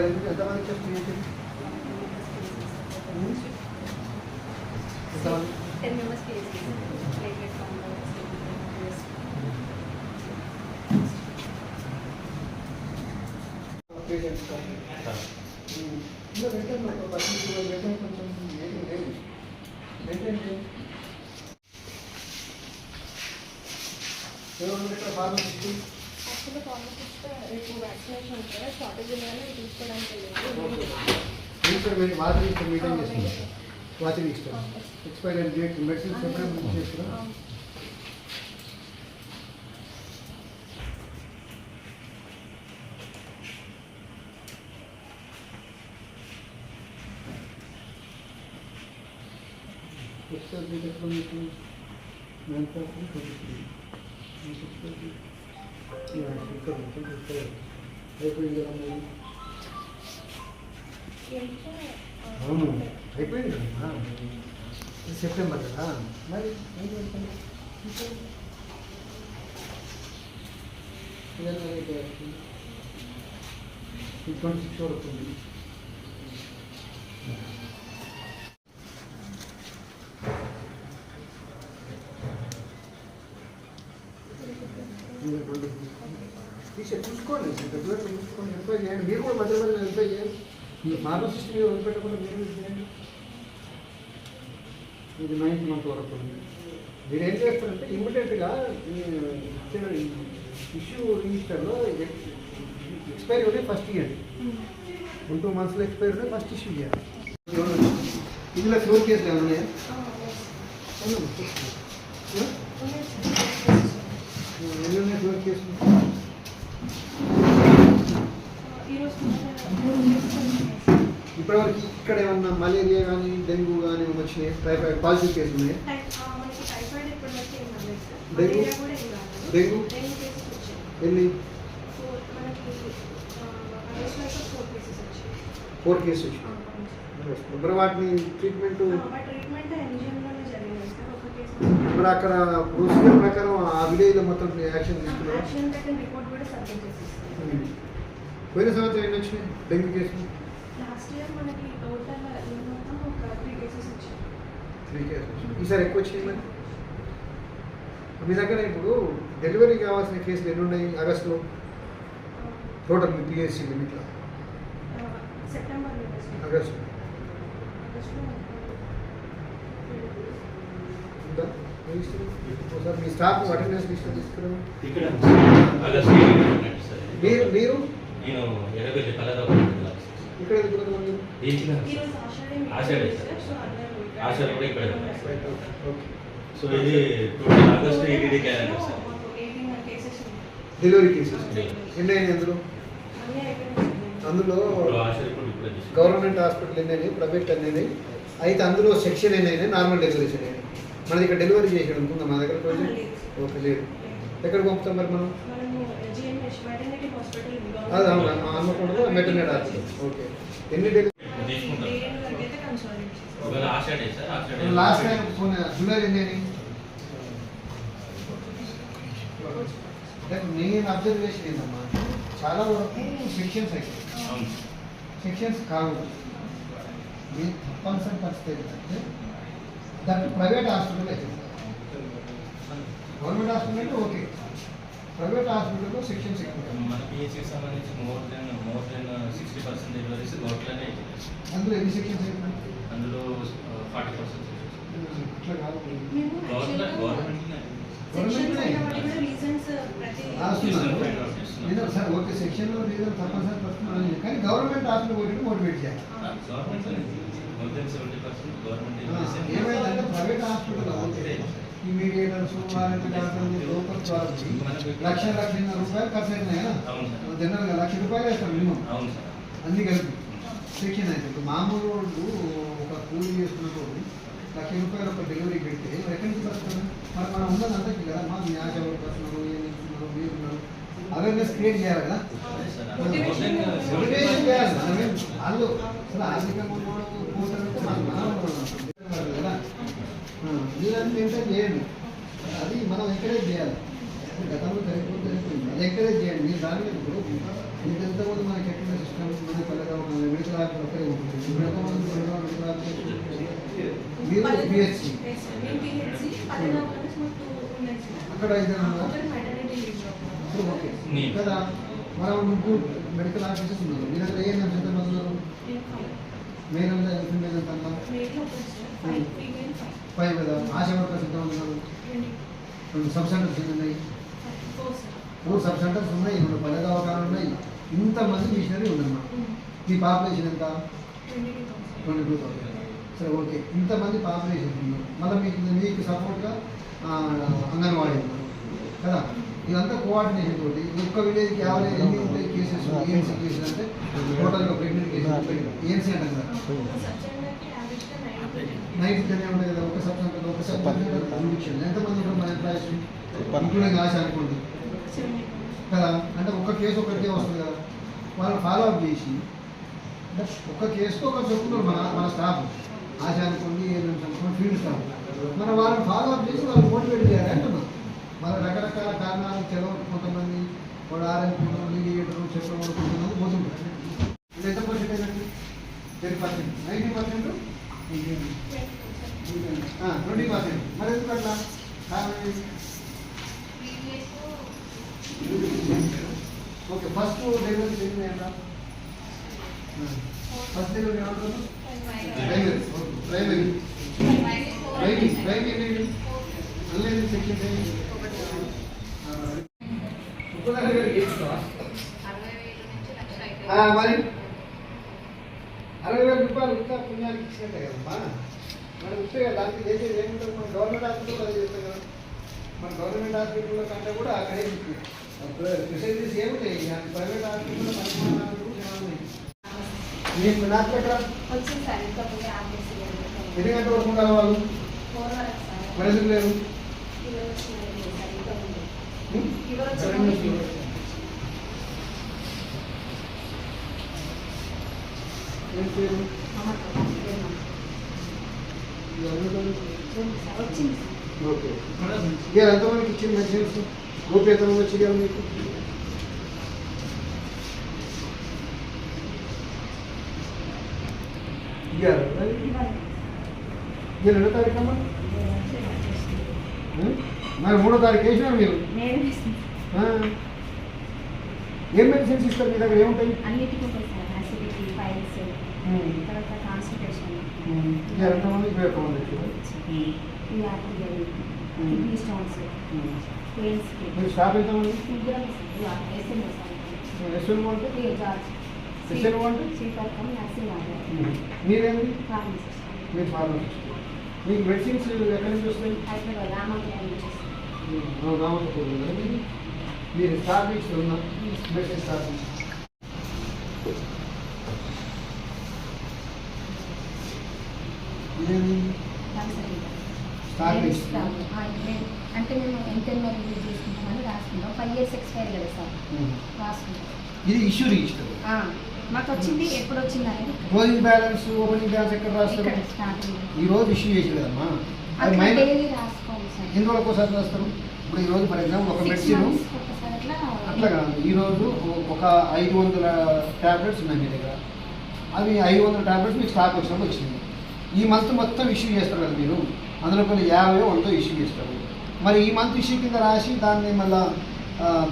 చేయాలి ఎంతమంది చెప్తే ఏంటి ఎంతమంది టెన్ మెంబర్స్ కేసీ ప్లేట్లెట్ కౌంట్ పేషెంట్స్ ఇంకా మెయింటైన్ ఒక పర్సెంట్ మెయింటైన్ కొంచెం ఏమీ లేదు మెయింటైన్ చేయండి ఎవరు ఇక్కడ ఫార్మసిస్ట్ యాక్చువల్గా ఫార్మసిస్ట్ రేపు వ్యాక్సినేషన్ ఉంది కదా షార్టేజ్ ఉందని తీసుకోవడానికి వెళ్ళింది register maintain watch register maintain చేస్తున్నారు watch register expiry date medicines ఎప్పుడైనా బుక్ చేస్తున్నా ఎక్స్ట్రా డేట్ ఎక్కడ మీకు మ్యానుఫ్యాక్చరింగ్ కొడుతుంది ఇక్కడ ఉంటుంది ఇక్కడ అయిపోయింది కదా మరి. అవును అయిపోయింది కదా ఇది సెప్టెంబర్ కదా మరి ఏం చేస్తాం? ఇదన్నా అయిపోయింది. ఇది ట్వంటీ సిక్స్ వరకు చూసుకోండి రెగ్యులర్ చూసుకోండి ఎంపై చేయండి మీరు కూడా మధ్య మధ్యలో ఎంపై చేయండి మీ ఫార్మసిస్ట్ మీరు వదిలిపెట్టకుండా మీరు ఇది చేయండి ఇది నైన్త్ మంత్ వరకు ఉంది మీరు ఏం చేస్తారంటే ఇమ్మీడియట్గా ఇచ్చిన ఇష్యూ రిజిస్టర్లో ఎక్స్పైరీ ఉంటే ఫస్ట్ ఇవ్వండి వన్ టూ మంత్స్లో ఎక్స్పైరీ ఉంటే ఫస్ట్ ఇష్యూ చేయాలి ఇందులో ఫ్లోర్ కేసులు ఏమైనా ఉన్నాయా ఎన్ని ఉన్నాయి ఫ్లోర్ కేసులు ఇప్పటివరకు ఇక్కడ ఏమన్నా మలేరియా కానీ డెంగ్యూ కానీ వచ్చినాయి టైఫాయిడ్ పాజిటివ్ కేసులు ఉన్నాయి? మనకి టైఫాయిడ్ ఇప్పటివరకు ఏం రాలేదు సార్. డెంగ్యూ? మలేరియా కూడా ఏం రాలేదు. డెంగ్యూ? డెంగ్యూ కేసెస్ వచ్చాయి. ఎన్ని? ఫోర్ మనకి ఆగస్ట్లో అయితే ఫోర్ కేసెస్ వచ్చాయి. ఫోర్ కేసు వచ్చినాయి మరి వాటిని ట్రీట్మెంట్ మా ట్రీట్మెంట్ ఎన్జిఎంలోనే జరిగింది మరి అక్కడ ప్రొసీజర్ ప్రకారం ఆ విలేజ్లో మొత్తం యాక్షన్ తీసుకున్నారు? పోయిన సంవత్సరం ఎన్ని వచ్చినాయి డెంగ్యూ కేసులు? త్రీ ఈసారి ఎక్కువ వచ్చినాయి మరి? మీ దగ్గర ఇప్పుడు డెలివరీ కావాల్సిన కేసులు ఎన్ని ఉన్నాయి ఆగస్టులో టోటల్ మీ పిఎస్సి లిమిట్లో ఆగస్టు ఒకసారి మీ స్టాఫ్ అటెండెన్స్ లిస్ట్ తీసుకురా ఇక్కడ మీరు మీరు? నేను ఎర్రబెల్లి ఇక్కడ ఆషాఢి సార్. సో అందరూ ఇక్కడ- ఆషాఢి కూడా ఇక్కడ ఉంది. రైట్ ఓకే సో ఇది total August eighty calendar sir. మాకు 18 కేసెస్ ఉన్నాయి. డెలివరీ కేసెస్ ఎన్ని అయినాయి అందులో. గవర్నమెంట్ హాస్పిటల్ ఎన్ని అయినాయి? ప్రైవేట్ ఎన్ని అయినాయి. అయితే అందులో సెక్షన్ ఎన్ని అయినాయి? నార్మల్ డెలివరీస్ ఎన్ని అయినాయి మనది ఇక్కడ డెలివరీ చేసేది ఉంటుందా మా దగ్గర కొంచెం. ఓకే లేదు. ఎక్కడికి పంపుతాం మరి మనం? అది అవును అనుకుంటున్నా మెటర్నరీ హాస్పిటల్. ఓకే. ఎన్ని డెలివరీ లాస్ట్ టైం జూలై ఎన్ని నేను అబ్జర్వేషన్ ఏంటమ్మా చాలా వరకు సెక్షన్స్ అవును. సెక్షన్స్ కావు. నేను తప్పనిసరి పరిస్థితి ఏంటంటే దాన్ని ప్రైవేట్ హాస్పిటల్ అయితే గవర్నమెంట్ హాస్పిటల్ అంటే ఓకే. ప్రైవేట్ హాస్పిటల్లో సెక్షన్స్ ఎక్కువ మన సంబంధించి మోర్ దెన్ దెన్ సిక్స్టీ అందులో ఎన్ని సెక్షన్స్ అందులో ఫార్టీ పర్సెంట్ ఇట్లా కాదు గవర్నమెంట్ actually సార్ ఓకే సెక్షన్లో రీజన్ తప్పనిసరి పడుతున్నాను కానీ గవర్నమెంట్ హాస్పిటల్ ఒకటి మోటివేట్ చేయాలి గవర్నమెంట్లోనే ఏమైందంటే ప్రైవేట్ హాస్పిటల్ డాక్టర్లు వాళ్ళకి లక్ష లక్షన్నర రూపాయలు ఖర్చు అవుతున్నాయి జనరల్గా లక్ష రూపాయలు వేస్తాం మినిమం అన్ని కలిపి సెక్షన్ అయితే మామూలు వాళ్ళు ఒక కూలి చేసుకున్నప్పుడు లక్ష రూపాయలు ఒక డెలివరీ పెడితే మరి ఎక్కడి నుంచి వస్తుంది మరి మనం ఉన్నది అంతకి కదా మా న్యాయ ఎవరు వస్తున్నారు ఏం ఇస్తున్నారు మీరు ఉన్నారు అవేర్నెస్ క్రియేట్ చేయాలి కదా అదే sir Motivation more than motivation చేయాలి మనమేం వాళ్ళు అసలు ఆర్థికంగా ఉన్నవాడు పోతారంటే మనం మనం కదా ఆ, మీరంతా మెయింటైన్ చేయండి అది మనం ఎంకరేజ్ చేయాలి గతంలో జరిగిపోతే జరిగిపోయింది అది ఎంకరేజ్ చేయండి మీరు దాని మీద ఇది ఎంతమంది మనకి ఎక్కడ సిస్టమ్ మన పల్లెగా ఒక మెడికల్ ఆఫీసర్ ఒక్కరే ఉంటుంది ఇప్పుడు ఎంతమంది పల్లెగా మెడికల్ ఆఫీసర్ మీరు పల్లెగా. అక్కడ ఉన్నారా? ఉన్నారు. ఓకే. కదా? మనం ముగ్గురు మెడికల్ ఆఫీసర్స్ ఉన్నారు. మీ దగ్గర ఏ నెంబర్స్ ఎంతమంది ఉన్నారు నేను five. మెయిన్ అంతా ఫీమేల్ ఎంత. ఫైవ్ కదా? ఆశా వర్కర్స్ ఎంతమంది ఉన్నారు. రెండు. సబ్ సెంటర్స్ ఎన్ని ఉన్నాయి. మూడు సబ్ సెంటర్స్ ఉన్నాయి. రెండు పల్లె దవాఖానాలు ఉన్నాయి. ఇంతమంది మిషనరీ ఉందన్నమాట. మీ పాపులేషన్ ఎంత. Twenty two thousand. సరే ఓకే. ఇంతమంది పాపులేషన్ ఉన్నారు. మళ్ళీ మీకు మీకు సపోర్ట్గా అంగన్వాడీ ఉన్నారు. కదా? ఇదంతా కోఆర్డినేషన్ తోటి ఒక్క విలేజ్కి యాభై ఎన్ని ఉంటాయి కేసెస్ ఏఎన్సీ కేసెస్ అంటే టోటల్గా ప్రెగ్నెంట్ కేసెస్ ఏఎన్సీ అంటాం కదా ఒక. నైట్ టెన్ ఉంటాయి కదా ఒక సబ్ సెంటర్ ఒక సబ్ సెంటర్ ఎంతమంది ఉంటారు మన ఎంప్లాయీస్ ఇంక్లూడింగ్ ఆశ అనుకోండి. కదా? అంటే ఒక్క కేసు ఒకటే వస్తుంది కదా. వాళ్ళు ఫాలో అప్ చేసి ఒక్క కేసుతో ఒక చెప్తున్నారు మన మన స్టాఫ్ ఆశ అనుకోండి ఏంటంటే అనుకోండి ఫీల్డ్ స్టాఫ్ మన వాళ్ళని ఫాలో అప్ చేసి వాళ్ళు మోటివేట్ చేయాలి అంటున్నాం మన. రకరకాల కారణాలు చదవ కొంతమంది వాడు ఆరంభించడం లీడియేటర్ చెప్పడం వాడు కొంతమంది పోతుంటారు. ఇది ఎంత పర్సెంట్ అయినట్టు? Ten percent ninety percent twenty percent మరి ఎందుకు అట్లా కారణం ఏంటి? ఓకే ఫస్ట్ డెలివరీ చేసింది ఏంటా ఫస్ట్ డెలివరీ ఏమంటారు primary primary primary primary online section మరి అరవై వేల రూపాయలు ఇంకా పుణ్యానికి ఇచ్చినట్టే కదమ్మా మరి ఉంటే కదా దానికి చేసేది ఏముంటుంది మన గవర్నమెంట్ హాస్పిటల్ అది చేస్తాం కదా. మన గవర్నమెంట్ హాస్పిటల్లో కంటే కూడా అక్కడే ఫెసిలిటీస్ ఏముంటాయి? ప్రైవేట్ హాస్పిటల్లో మీకు నాకు ఎక్కడ వచ్చింది సార్ ఇంకా ముందే ఆపేసి ఎన్ని గంటల వరకు ఉండాలి వాళ్ళు ఫోర్ వరకు సార్ మరి ఎందుకు లేరు ఫీవర్ వచ్చింది సార్ ఇంకా ఉంది హ్మ్? ఫీవర్ ఎవరైనా వచ్చింది fever? ఏం పేరు ఇది ఎవరిదో? వచ్చింది ఓకే ఇక ఎంతమందికి ఇచ్చింది మెడిసిన్స్ గ్రూప్ ఎంతమంది వచ్చి ఇవ్వాలి మీకు ఇయ్యాలి ఇక రెండో తారీఖు అమ్మా? మరి మూడో తారీఖు వేసినా మీరు. ఏం మెడిసిన్స్ ఇస్తారు మీ దగ్గర ఏముంటాయి అన్నిటికీ అసిడిటీ ఫైల్స్. తర్వాత కాన్స్టిపేషన్ ఎంతమంది ఇరవై ఒక్క మంది. Kidney stones. పెయిన్స్ మీరు స్టాఫ్ ఎంతమంది ఎస్ఎల్ అంటే ఎస్ఎల్ మీరేంటి మీరు ఫార్మసిస్ట్ మీకు మెడిసిన్స్ ఎక్కడి నుంచి వస్తాయి రామకృష్ణ? మీరు స్టాఫ్ ఇచ్చి ఉన్నా మెడిసిన్ ఇచ్చి అంటే మేము ఎంటెన్నో రిలీజ్ చేసుకుంటామని రాసుకుంటాం ఫైవ్ ఇయర్స్ ఎక్స్పైర్ కదా సార్. రాసుకుంటాం ఇది ఇష్యూ రిజిస్టర్ మాకు వచ్చింది ఎప్పుడు వచ్చింది అనేది? క్లోజింగ్ బ్యాలెన్స్ ఓపెనింగ్ బ్యాలెన్స్ ఎక్కడ రాస్తారు? ఇక్కడ స్టార్టింగ్ ఈ రోజు ఇష్యూ చేసి కదమ్మా అది ఎన్ని రోజులకు ఒకసారి రాస్తారు? ఇప్పుడు ఈ రోజు ఫర్ ఎగ్జాంపుల్ ఒక మెడిసిన్ అట్లా కాదు. ఈ రోజు ఒక ఐదు వందల ట్యాబ్లెట్స్ ఉన్నాయి మీ దగ్గర. అవి ఐదు వందల ట్యాబ్లెట్స్ మీకు స్టాక్ వచ్చినప్పుడు వచ్చింది ఈ మంత్ మొత్తం ఇష్యూ చేస్తారు కదా మీరు. అందులో కొన్ని యాభై వంతో ఇష్యూ చేస్తారు. మరి ఈ మంత్ ఇష్యూ కింద రాసి దాన్ని మళ్ళీ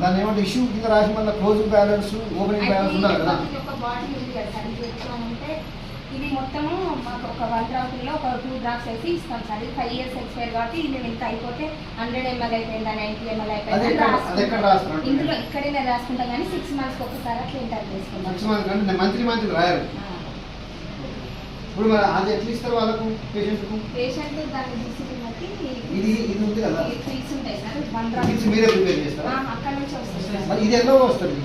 దాన్ని ఏమంటే ఇష్యూ కింద రాసి మళ్ళీ క్లోజింగ్ బ్యాలెన్స్ ఓపెనింగ్ బ్యాలెన్స్ ఉండాలి కదా. ఇది మొత్తము మాకు ఒక వన్ డ్రాప్లో ఒక టూ డ్రాప్స్ వేసి ఇస్తాం సార్. ఇది ఫైవ్ ఇయర్స్ ఎక్స్పైర్ కాబట్టి ఇది ఇంత అయిపోతే హండ్రెడ్ ఎంఎల్ అయిపోయిందా నైన్టీ ఎంఎల్ అయిపోయిందా? ఇందులో ఇక్కడే నేను రాసుకుంటాం. కానీ సిక్స్ మంత్స్కి ఒకసారి అట్లా ఇంటర్ చేసుకుంటాం. అంటే మంత్లీ మంత్లీ రాయరు. ఇప్పుడు మరి అది ఎట్లా ఇస్తారు వాళ్ళకు పేషెంట్కు పేషెంట్ దాన్ని తీసుకుని ఇది ఇది ఉంది కదా? ఉంటాయి సార్ వన్ మీరే ప్రిపేర్ చేస్తారా? అక్కడ నుంచి వస్తుంది. సార్ మరి ఇది ఎలా వస్తుంది?